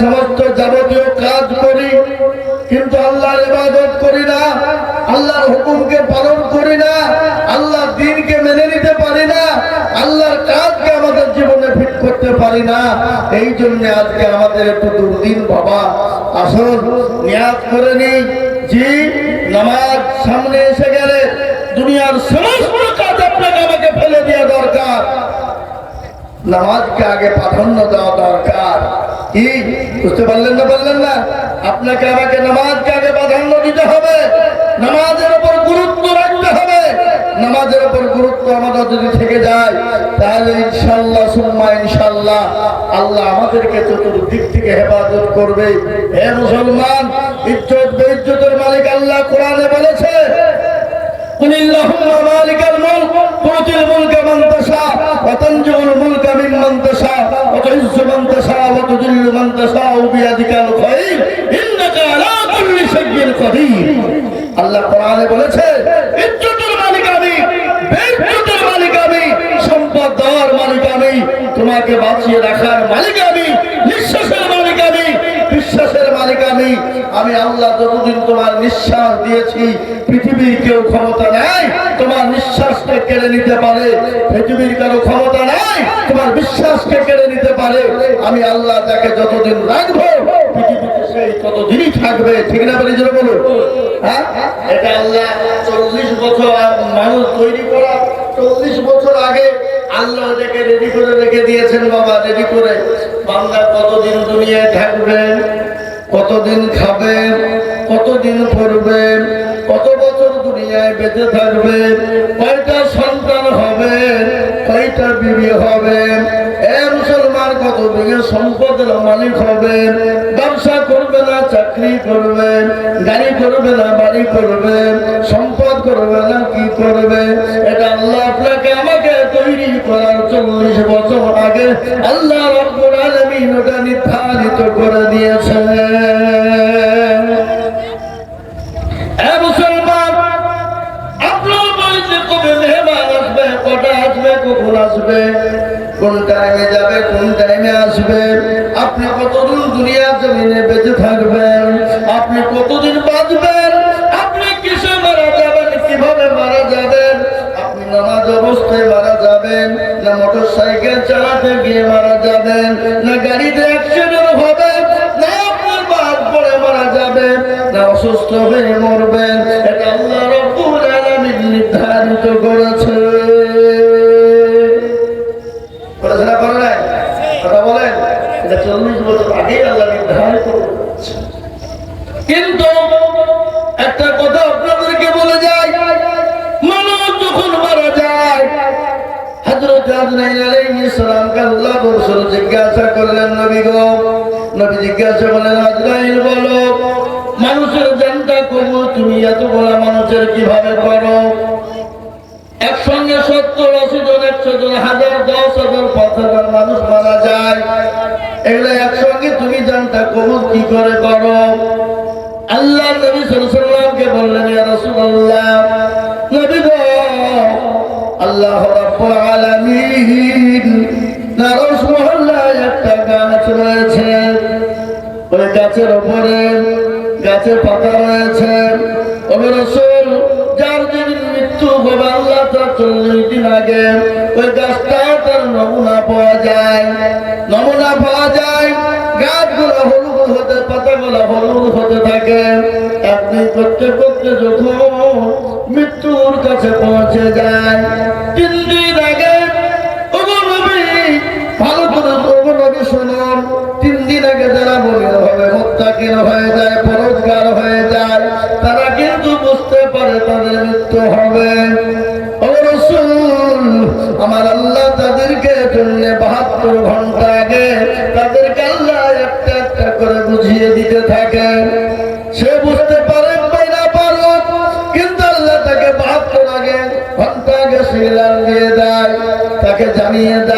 সমস্ত যাবতীয় কাজ করি, কিন্তু আল্লাহর ইবাদত করি না, আল্লাহর হুকুমকে পালন করি না, আল্লাহর দিনকে মেনে নিতে পারি না, আল্লাহর কাজকে আমাদের জীবনে ফিট করতে পারি না। এই জন্য আজকে আমাদের একটু দুর্দিন বাবা। আসল নিয়াজ করে নিই। জি, নামাজ সামনে এসে গেলে দুনিয়ার সমস্ত কাজ আপনাকে আমাকে ফেলে দেওয়া দরকার। নামাজকে আগে প্রাধান্য দেওয়া দরকার। কি? বুঝতে পারলেন না বললেন না? আপনাকে আমাকে নামাজকে আগে প্রাধান্য দিতে হবে। নামাজের উপর গুরুত্ব রাখতে হবে। নামাজের উপর গুরুত্ব আমাদের যদি থেকে যায়, তাহলে ইনশাল্লাহ সুম্মা ইনশাল্লাহ আল্লাহ আমাদেরকে চতুর্দিক থেকে হেফাজত করবে। হে মুসলমান ইজ্জত বেইজ্জতের আল্লাহ কোরআনে বলেছে, ইজ্জতের মালিক আমি, বেইজ্জতের মালিক আমি, সম্পদ দেওয়ার মালিক আমি, তোমাকে বাঁচিয়ে রাখার মালিক আমি, নিঃশ্বাসের মালিক আমি, বিশ্বাসের মালিক আমি আমি আল্লাহ যতদিন তোমার নিঃশ্বাস দিয়েছি, পৃথিবীর কেউ ক্ষমতা নাই, তোমার নিঃশ্বাসকে কেড়ে নিতে পারে, পৃথিবীর কারও ক্ষমতা নাই, তোমার বিশ্বাসকে কেড়ে নিতে পারে, আমি আল্লাহ তাকে যতদিন রাখব সেই থাকবে? ঠিক না বলি যেন বলুন। হ্যাঁ? এটা আল্লাহ চল্লিশ বছর মানুষ তৈরি করা, চল্লিশ বছর আগে আল্লাহ এটাকে রেডি করে রেখে দিয়েছেন বাবা রেডি করে। বাংলা কতদিন দুনিয়ায় থাকবেন কতদিন খাবেন কতদিন পড়বেন কত বছর দুনিয়ায় বেঁচে থাকবেন কয়টা সন্তান হবে, কয়টা বিবি হবে এ মুসলমান কত সম্পদের মালিক হবেন, ব্যবসা করবে না, চাকরি করবেন, গাড়ি করবে না, বাড়ি করবেন, সম্পদ করবে না, কি করবে এটা আল্লাহ আপনাকে আমাকে তৈরি করার চল্লিশ বছর আগে আল্লাহ নির্ধারিত করে দিয়েছেন। আসবে, কখন আসবে? কোন টাইমে যাবে, কোন টাইমে আসবে? আপনি কতদিন দুনিয়ার জমিনে বেঁচে থাকবেন? আপনি কতদিন বাঁচবেন? আপনি কিসে মারা যাবেন? কীভাবে মারা যাবেন? আপনি নামাজ অবস্থায় মারা যাবেন, না মোটর সাইকেল চালাতে গিয়ে মারা যাবেন, না গাড়িতে অ্যাক্সিডেন্ট হবে, না আপনার বাদ পড়ে মারা যাবে না অসুস্থ হয়ে মরবেন। এটা আল্লাহ রব্বুল আলামিন নির্ধারিত করেছে রাসূল জিজ্ঞাসা করলেন, নবী গো, নবী জিজ্ঞাসা করলেন, আজরাইল বলো, মানুষের জানটা করব তুমি এত বড় মানুষের কীভাবে করো? একসঙ্গে সত্তর, আশি জন, একশো জন, হাজার, দশ হাজার, পাঁচ হাজার মানুষ মারা যায়। এগুলো একসঙ্গে তুমি জানটা কবুল কি করে করো? আল্লাহ নবী সাল্লামকে বললেন, ইয়া নবী আল্লাহ রাব্বুল গাছের উপরে, গাছের পাতা রয়েছে। যার মৃত্যু হবে, আল্লাহ তার চল্লিশ দিন আগে ওই গাছটা তার নমুনা পাওয়া যায়। নমুনা পাওয়া যায়, গাছগুলো হলুদ হতে পাতাগুলো হলুদ হতে থাকে। আপনি করতে করতে যখন মৃত্যুর কাছে পৌঁছে যায় তিন দিন আগে আগে যারা মনে হবে মোত্তাকিন হয়ে যায় পরোজগার হয়ে যায়। তারা কিন্তু বুঝতে পারে তাদের মৃত্যু হবে। আমার আল্লাহ তাদেরকে জন্য বাহাত্তর ঘণ্টা আগে তাদেরকে আল্লাহ একটা একটা করে বুঝিয়ে দিতে থাকে সে বুঝতে পারে কিন্তু আল্লাহ তাকে বাহাত্তর আগে, ঘণ্টা আগে সিগনাল দিয়ে দেয়। তাকে জানিয়ে দেয়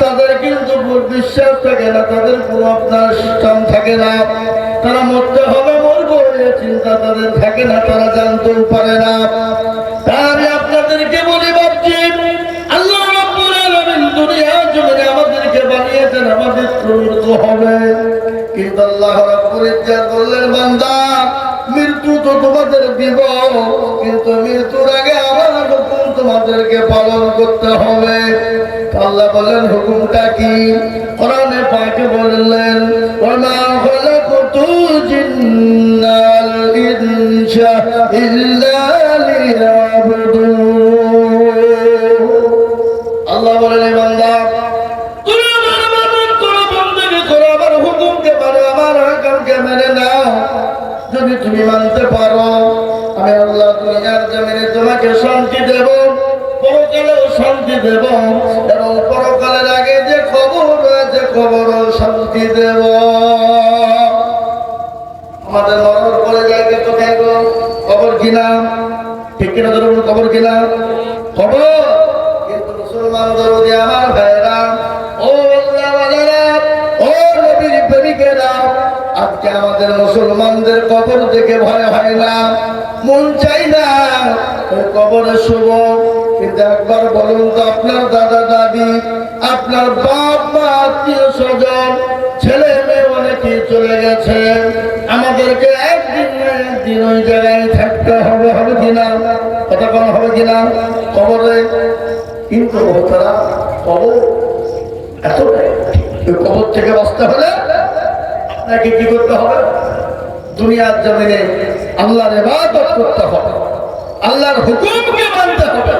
তাদের কিন্তু বিশ্বাস থাকে না, তাদের কোনো আপনার সিস্টেম থাকে না। তারা মরতে হবে মরবো এই চিন্তা তাদের থাকে না, তারা জানতেও পারে না। আমি আপনাদেরকে বলি, ভাবছি আমাদেরকে পালন করতে হবে। আল্লাহ বলেন, হুকুমটা কি? কোরআনে পাকে বললেন ওমা খালাকুতুল জিন্না ওয়াল ইনসা ইল্লা লিয়াবুদুন আল্লাহ বলেন বান্দা মানো যদি তুমি মানতে পারো, আমি আল্লাহ দুনিয়ার জমিনে তোমাকে শান্তি দেব শান্তি দেব। এবং পরকালের আগে যে খবর রয়েছে, খবরও শান্তি দেব। আমাদের মরণ করে যাইতে কোথায় গো? খবর কিনা ঠিক কিনা ধরুন, খবর কিনা খবর? কিন্তু মুসলমান দরদি আমার ভাইরা ও ও নবীর আজকে আমাদের মুসলমানদের কবর দেখে ভয় হয় না, মন চাই না কবরে শুভ কিন্তু একবার বলুন তো, আপনার দাদা দাদি, আপনার বাপ মা, আত্মীয় স্বজন, ছেলে মেয়ে অনেকেই চলে গেছে। আমাদেরকে একদিন একদিন ওই জায়গায় থাকতে হবে হবে কিনা বলা, হবে কিনা কবরে। কিন্তু তারা কবর এত ওই কবর থেকে বাঁচতে হলে আপনাকে কি করতে হবে? দুনিয়ার জমিনে আল্লাহর ইবাদত করতে হবে। আল্লাহর হুকুমকে মানতে হবে।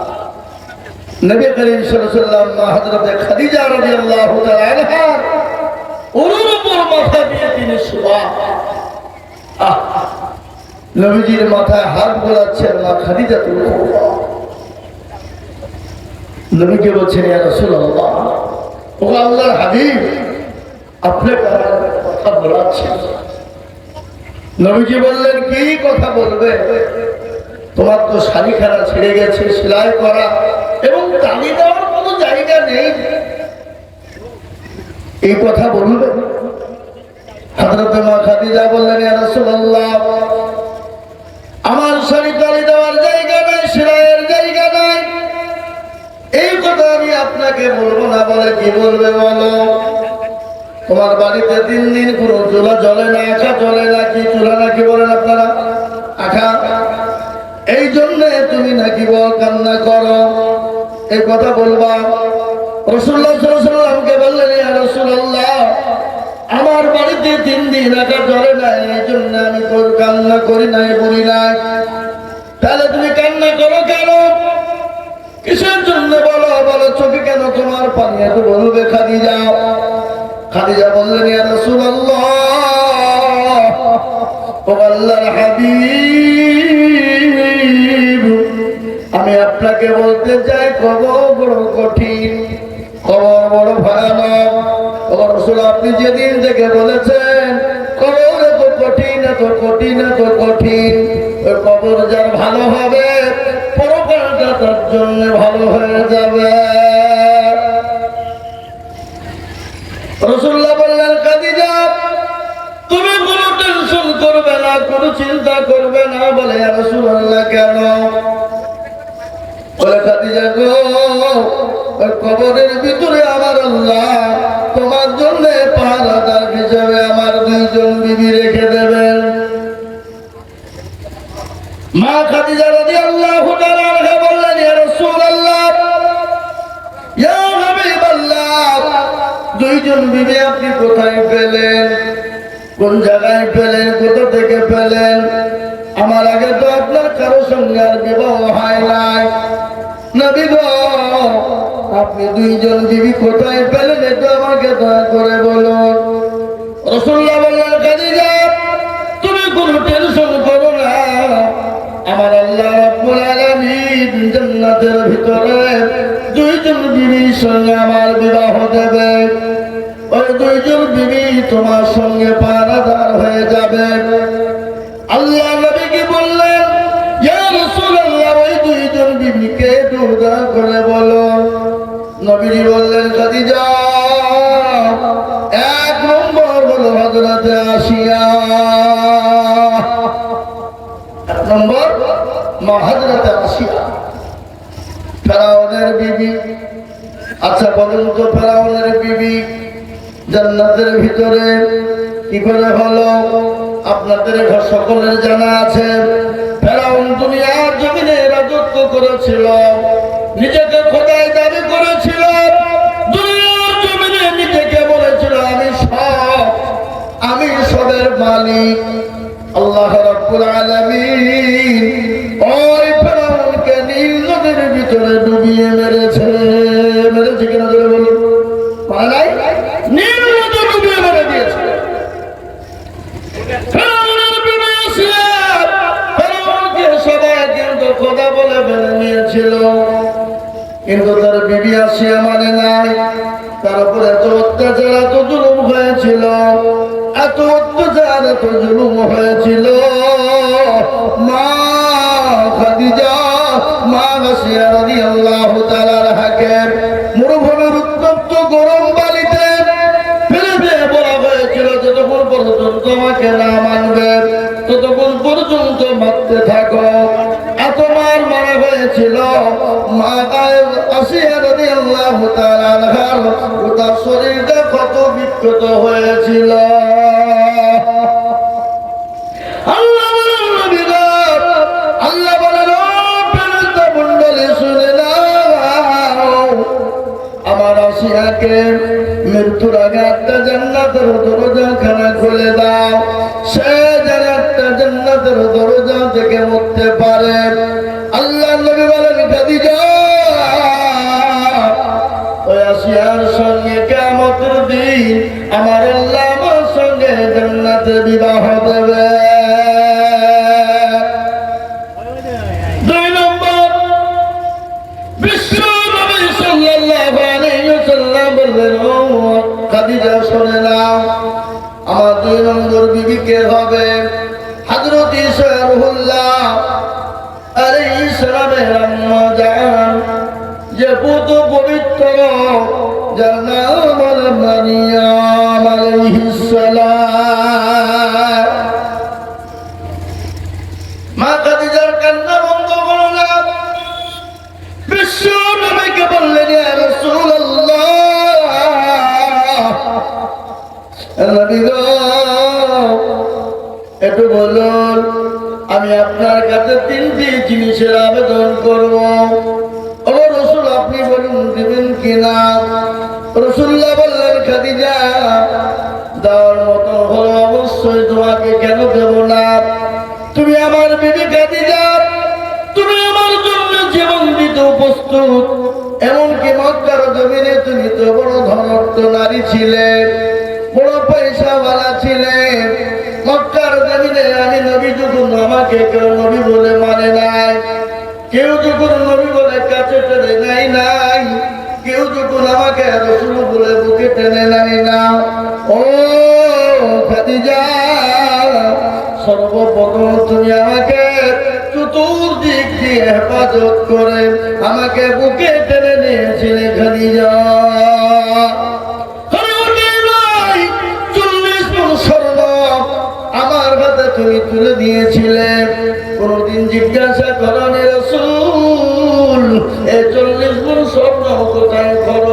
নবী করিম সাল্লাল্লাহু আলাইহি হযরত খাদিজা রাদিয়াল্লাহু মাথা দিয়ে মাথায় খাদিজা ও কথা নবীজি বললেন, কি কথা বলবে? তোমার তো শাড়িখানা ছেড়ে গেছে, সেলাই করা। এবং তালি দেওয়ার কোনো জায়গা নেই। এই কথা বলবে। হাজরত মা খাদিজা বললেন রাসূলুল্লাহ, আমার শাড়ি তালি দেওয়ার জায়গা নাই, সেলাইয়ের জায়গা নাই। এই কথা আমি আপনাকে বলব না বলে কি বলবে বলো? তোমার বাড়িতে তিন দিন কোনো চুলা জ্বলে না আখা জ্বলে না, কি চুলা নাকি বলেন আপনারা? আখা এই জন্য তুমি নাকি বল কান্না করো। এই কথা বলবা? রসুল্লাহ সাল্লামকে বললেন, ইয়া আমার বাড়িতে তিন দিন আখা জ্বলে না এই জন্য আমি তোর কান্না করি নাই বলি নাই। তাহলে তুমি কান্না করো কেন? কিসের জন্য বলো বলো চোখে কেন তোমার পানি? এত বলবে খাদিজা। খাদিজা বললেন, ইয়া রাসূলুল্লাহ, ও আল্লাহর হাবিব আমি আপনাকে বলতে চাই কবর বড় কঠিন কবর বড় ভয়ানক। রসুল, আপনি যেদিন থেকে বলেছেন কবর কঠিন, এত কঠিন এত কঠিন কবর যার ভালো হবে, পরকালটা তার জন্য ভালো হয়ে যাবে। রসুল্লাহ বললেন তুমি কোনো টেনশন করবে না, কোনো চিন্তা করবে না, বলে রসুল্লাহ কেন? কবরের ভিতরে আমার আল্লাহ, তোমার জন্য পাহারাদার হিসেবে আমার দুইজন বিবি রেখে দেবেন। মা খাদিজা ইয়া হাবিবাল্লাহ, দুইজন বিবি আপনি কোথায় পেলেন? কোন জায়গায় পেলেন? কোথা থেকে পেলেন? আমার আগে তো আপনার কারও সঙ্গে আর বিবাহ হয় নাই। গো আপনি দুইজন বিবি কোথায় পেলেন এটা আমাকে দয়া করে বলুন। রসুল্লাহ বললেন খাদিজা তুমি কোনো টেনশন করো না। আমার আল্লাহ রাব্বুল ভিতরে দুইজন বিবির সঙ্গে আমার বিবাহ দেবে। ওই দুইজন বিবি তোমার সঙ্গে পারাদার আচ্ছা বলুন তো ফেরাউনের বিবি জান্নাতের ভিতরে কি করে হলো? আপনাদের ঘর সকলের জানা আছে, ফেরাউন দুনিয়ার জমিনে রাজত্ব করেছিল, নিজেকে খোদাই দাবি করেছিল, দুনিয়ার জমিনে নিজেকে বলেছিল, আমি সব আমি সবের মালিক, আল্লাহ রাব্বুল আলামিন। জুলুম হয়েছিল। মা খাদিজা, মা আসিয়া রাদিয়াল্লাহু তাআলার হাকে গরম বালিতে ফেলে যতক্ষণ পর্যন্ত আমাকে মানবে, ততক্ষণ পর্যন্ত মারতে থাকো। এত মার হয়েছিল। মা আসিয়া যদি আল্লাহ তার শরীরটা কত বিক্ষত হয়েছিল। আসিয়াকে মৃত্যুর আগে একটা জান্নাতের দরজা খানা খুলে দাও। সে যেন একটা জান্নাতের দরজা থেকে মরতে পারে। হবে? হযরত ঈসা আরে আলাইহিস সালামের আম্মা জান যে পুত পবিত্র, যার নাম হলো মারিয়াম আলাইহিস একটু বলুন, আমি আপনার কাছে তিনটি জিনিসের আবেদন করব। রসুল, আপনি বলুন, দিবেন কিনা? রসুল্লাহ বললেন, খাদিজা, দেওয়ার মতো হলো অবশ্যই তোমাকে কেন দেব না? তুমি আমার বিবি খাদিজা, তুমি আমার জন্য জীবন দিতে প্রস্তুত। এমনকি মক্কার জমিনে তুমি তো বড় ধনর্থ নারী ছিলে। বড় পয়সাওয়ালা ছিলে মক্কার জমিনে আমি নবী যখন আমাকে কেউ নবী বলে মানে নাই, কেউ যখন নবী বলে কাছে টেনে নাই নাই, কেউ যখন আমাকে রসুল বলে বুকে টেনে নাই না, ও সর্বপ্রথম তুমি আমাকে চতুর্দিক দিয়ে হেফাজত করে আমাকে বুকে টেনে নিয়েছিলে খাদিজা। তুমি তুলে দিয়েছিলেন কোনদিন জিজ্ঞাসা করেন রসুল এ চল্লিশ গুণ স্বর্ণ কোথায় খরচ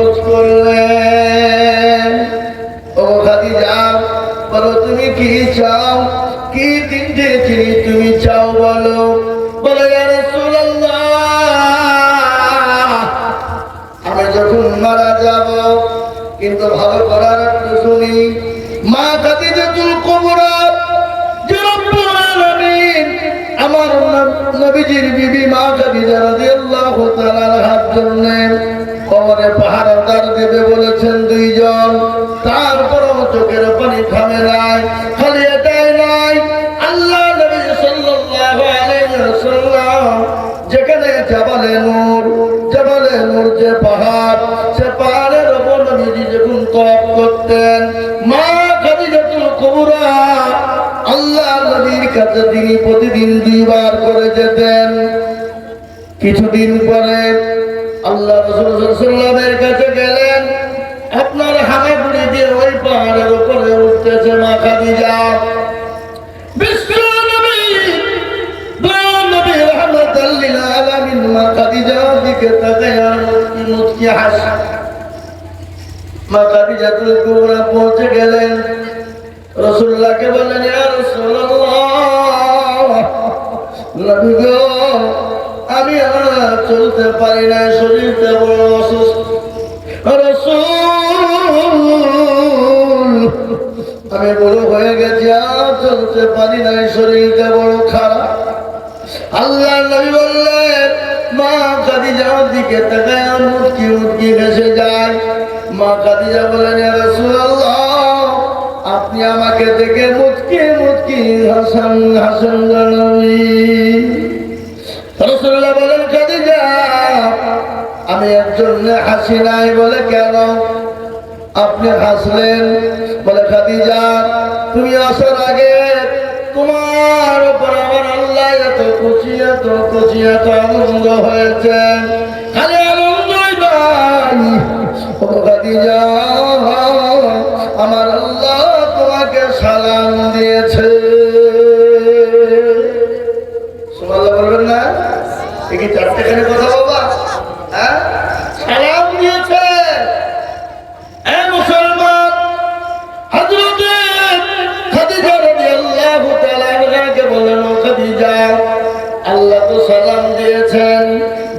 দেবে বলেছেন দুইজন। তারপরও চোখের পানি থামে নাই খালি এটাই নাই। আল্লাহ যেখানে নূর নূর যে পাহাড়, সে পাহাড়ের ওপর নবীজি যখন তপ করতেন, মা খাদিজাতুল কুবরা, আল্লাহ নবীর কাছে তিনি প্রতিদিন দুইবার করে যেতেন। কিছুদিন পরে আল্লাহ রসুলের কাছে গেলেন। আপনার হামাগুড়ি দিয়ে ওই পাহাড়ের উপরে উঠতেছে, মা খাদিজা। পৌঁছে গেলেন। রসুল্লাহকে বললেন, ইয়া চলতে পারি না শরীরটা বড় অসুস্থ। আমি বড় হয়ে গেছি, আর চলতে পারি না শরীরটা বড় খারাপ। আল্লাহ নবী বললেন, মা খাদিজার দিকে তাকায় মুটকি মুটকি ভেসে যায়। মা খাদিজা বলেন আপনি আমাকে দেখে মুটকি মুটকি হাসান হাসান জানাবি রসুল্লাহ বলেন, খাদিজা, আমি একজন হাসি নাই বলে কেন আপনি হাসলেন? বলে, খাদিজা, তুমি আসার আগে তোমার উপর আমার আল্লাহ এত খুশি এত খুশি, এত আনন্দ হয়েছে। খালি আনন্দই নাই। ও খাদিজা, আমার আল্লাহ তোমাকে সালাম দিয়েছে। কি চারটেখানে কথা বাবা হ্যাঁ? সালাম দিয়েছে। মুসলমান, হযরতে খাদিজা রাদিয়াল্লাহু তাআলা আনহাকে বলেন খাদিজা, আল্লাহ তো সালাম দিয়েছেন,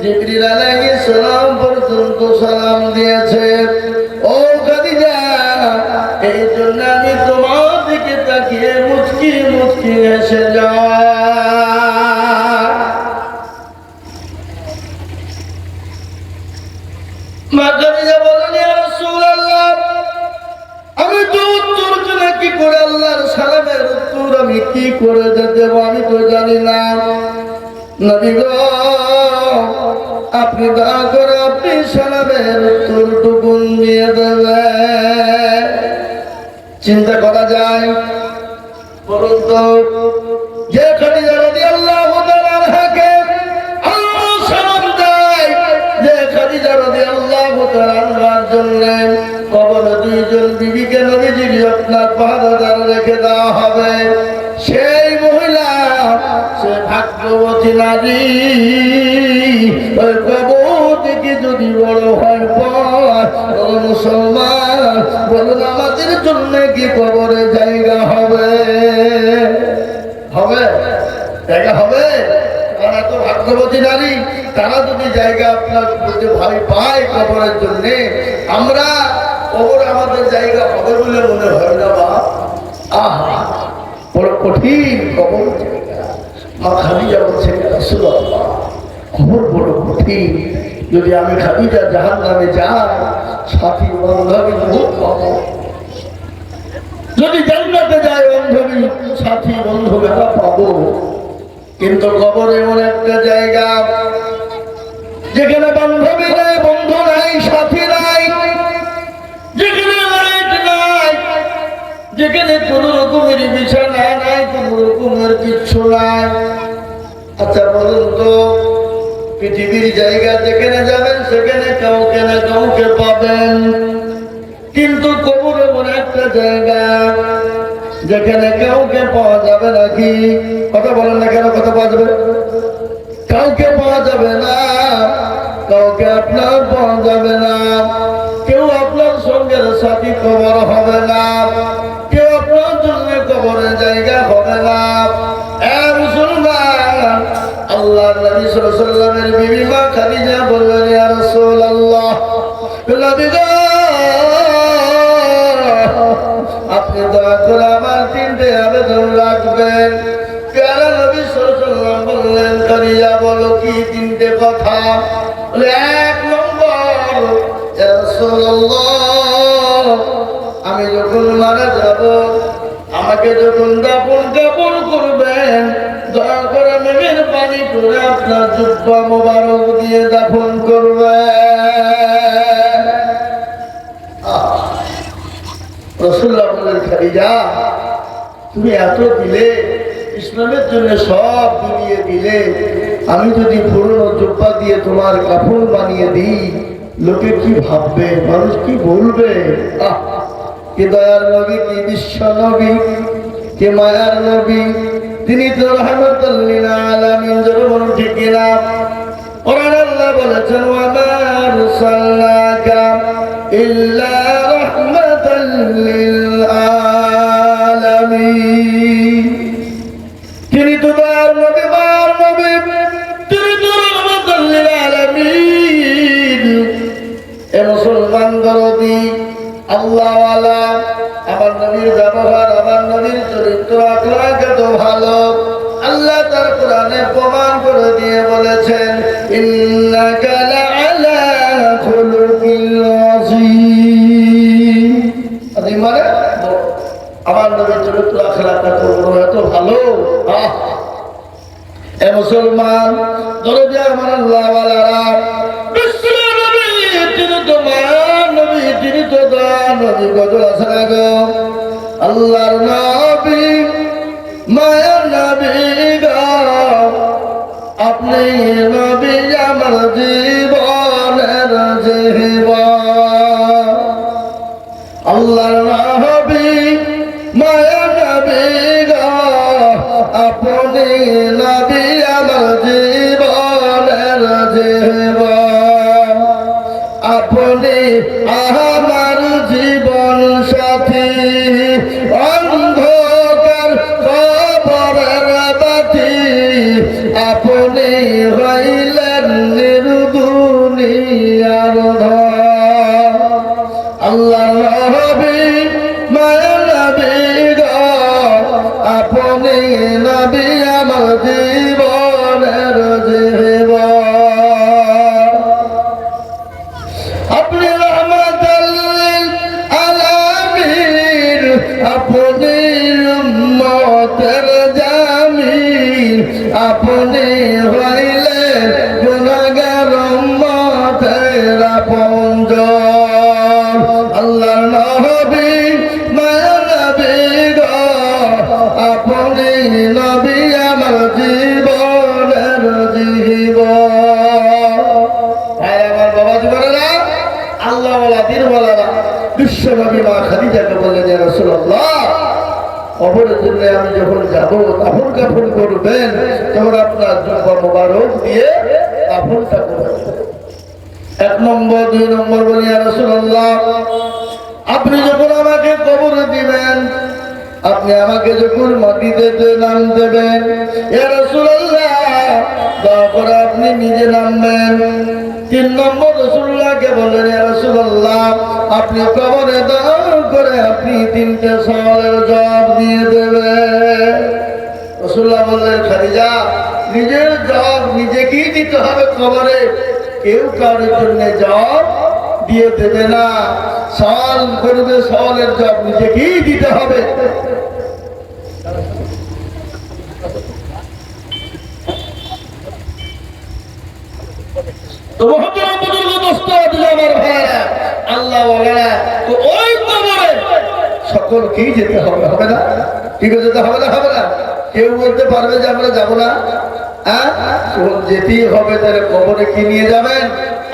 জিবরিল আলাইহিস সালাম পর্যন্ত সালাম দিয়েছে। নবী আপনি দয়া করে আপনি দেবেন। চিন্তা করা যায়? যে আনহাকে আল্লাহ যে আনহার জন্য কবরে দুইজন বিবিকে নবীজির আপনার পাহারাদার রেখে দেওয়া হবে। যদি হয় পর ও মুসলমান, বলুন আমাদের জন্য কি কবরে জায়গা হবে? হবে? জায়গা হবে? তারা তো ভাগ্যবতী নারী, তারা যদি জায়গা আপনার বলতে ভাই পায় কবরের জন্য, আমরা কবর আমাদের জায়গা হবে বলে মনে হয় না বা? আহা, বড় কঠিন কবর। মা বলছে রাসূলুল্লাহ খবর বড় কঠিন। যদি আমি খাদিজা জাহান নামে যাই, সাথী বান্ধবী বহুত পাবো যদি জান্নাতে যায় বান্ধবী সাথী বান্ধবীরা পাবো। কিন্তু কবর এমন একটা জায়গা, যেখানে বান্ধবী নাই, বন্ধু নাই, সাথী নাই, যেখানে লাইট নাই, যেখানে কোন রকমের বিছানা নাই, কোন রকমের কিচ্ছু নাই। আচ্ছা বলুন তো পৃথিবীর জায়গা যেখানে যাবেন, সেখানে কাউকে না কাউকে পাবেন। কিন্তু কবর এমন একটা জায়গা যেখানে কাউকে পাওয়া যাবে নাকি কথা বলেন না কেন কথা পাওয়া যাবে? কাউকে পাওয়া যাবে না, কাউকে আপনার পাওয়া যাবে না। কেউ আপনার সঙ্গে সাথী কবর হবে না, কেউ আপনার জন্য কবরের জায়গা হবে রসুল্লামের বিবি মা খাদিজা বললেন, ইয়া আপনি দয়া করে আমার তিনটে আবেদন রাখবেন। প্যারা নবী সাল্লাল্লাহু বললেন খাদিজা বলো কি তিনটে কথা? এক নম্বর, ইয়া রাসূলুল্লাহ আমি যখন মারা যাব, আমাকে যখন দাপন দাপন করবেন, দয়া করে মেঘের পানি করে আপনার জুব্বা মোবারক দিয়ে দাফন করবেন। রসুল্লাহ বলেন খালিজা তুমি এত দিলে, ইসলামের জন্য সব বিলিয়ে দিলে, আমি যদি পুরনো জুব্বা দিয়ে তোমার কাপড় বানিয়ে দিই, লোকে কি ভাববে, মানুষ কি বলবে? কে দয়ার নবী, কি বিশ্ব নবী, কে মায়ার নবী তিনি তো রহমতুল্লিল আলামিন, জোরে বলুন ঠিক কিনা? কোরআন আল্লাহ বলেছেন ওয়া মা আরসালনাকা ইল্লা রাহমাতাল লিল আলামিন। তিনি তো দয়ার নবী মায়ার নবী, তিনি তো রহমাতাল লিল আলামিন। এ মুসলমান দরদি, আল্লাহওয়ালা, আমার নবীর ব্যবহার চরিত্র আখলাক এত ভালো। আল্লাহ তার কোরআনে প্রমাণ করে দিয়ে বলেছেন মানে আমার নবীর চরিত্র আখলাক এত এত ভালো। আহ! এ মুসলমান, দরদি আমার বিশ্ব তিনি তো মায়ার নবী তো দয়ার নবী গজল না গো আল্লাহর নবী মায়ের নবী গা আপনি নবী আমার জীবনের আমি যখন তখন কাপড় করবেন, তখন আপনার দিয়ে কাপড়টা করবেন। এক নম্বর, দুই নম্বর বলি রাসূলুল্লাহ, আপনি যখন আমাকে কবর দিবেন, আপনি আমাকে যখন মাটিতে নাম দেবেন এ রাসূলুল্লাহ করে আপনি নিজে নামবেন। তিন নম্বর রসুল্লাহকে বললেন রাসূলুল্লাহ, আপনি কবরে দান করে আপনি তিনটে সওয়ালের জবাব দিয়ে দেবেন। রসুল্লাহ বললেন, খাদিজা, নিজের জবাব নিজেকেই দিতে হবে কবরে। কেউ কারোর জন্য জবাব দিয়ে দেবে না। সওয়াল করবে, সওয়ালের জবাব নিজেকেই দিতে হবে। তো আল্লাহ ওয়ালা তো ওই সকলকেই যেতে হবে হবে না? ঠিক আছে যেতে হবে না হবে না? কেউ বলতে পারবে যে আমরা যাব না? হ্যাঁ? যেতেই হবে, তাহলে কবরে কি নিয়ে যাবেন?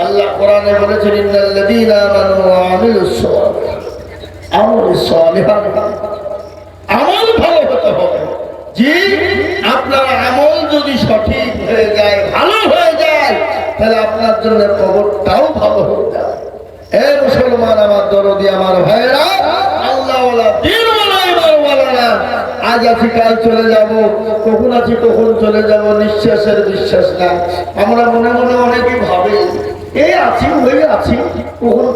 আল্লাহ কোরআনে বলেছেন, ইন্নাল্লাযীনা আমানু ওয়া আমিলুস আমল ভালো হতে হবে। জি, আপনার আমল যদি সঠিক হয়ে যায়, ভালো হয়ে যায় তাহলে আপনার জন্য কবরটাও ভালো হয়ে যায় এ মুসলমান, আমার দরদি, আমার ভাইরা আজ আছি চলে আছি, কখন চলে যাব, নিঃশ্বাসের না। আমরা মনে মনে অনেকে ভাবে এই আছি, ওই আছি। কখন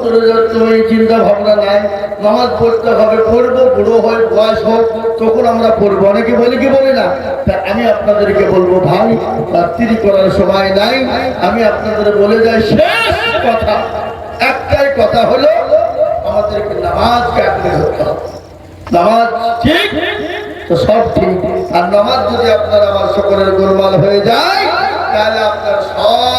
ওই চিন্তা ভাবনা নাই। নামাজ পড়তে হবে, পড়ব, বুড়ো হয়, বয়স হোক তখন আমরা পড়ব। অনেকে বলি, কি বলি না? তা আমি আপনাদেরকে বলব, ভাই, রাত্রি করার সময় নাই। আমি আপনাদের বলে যাই, শেষ কথা। একটাই কথা হলো, আমাদেরকে নামাজ ধরতে হবে। নামাজ ঠিক? তো সব ঠিক। আর নামাজ যদি আপনার আমার সকলের গোলমাল হয়ে যায়, তাহলে আপনার সব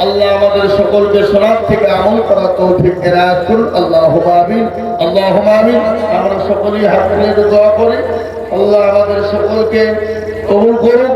আল্লাহ আমাদের সকলকে সোনার থেকে আমল করা তৌফিক এনায়াত করুন। আল্লাহ আমিন। আল্লাহ আমিন। আমরা সকলেই হাত দোয়া করি। আল্লাহ আমাদের সকলকে কবুল করুন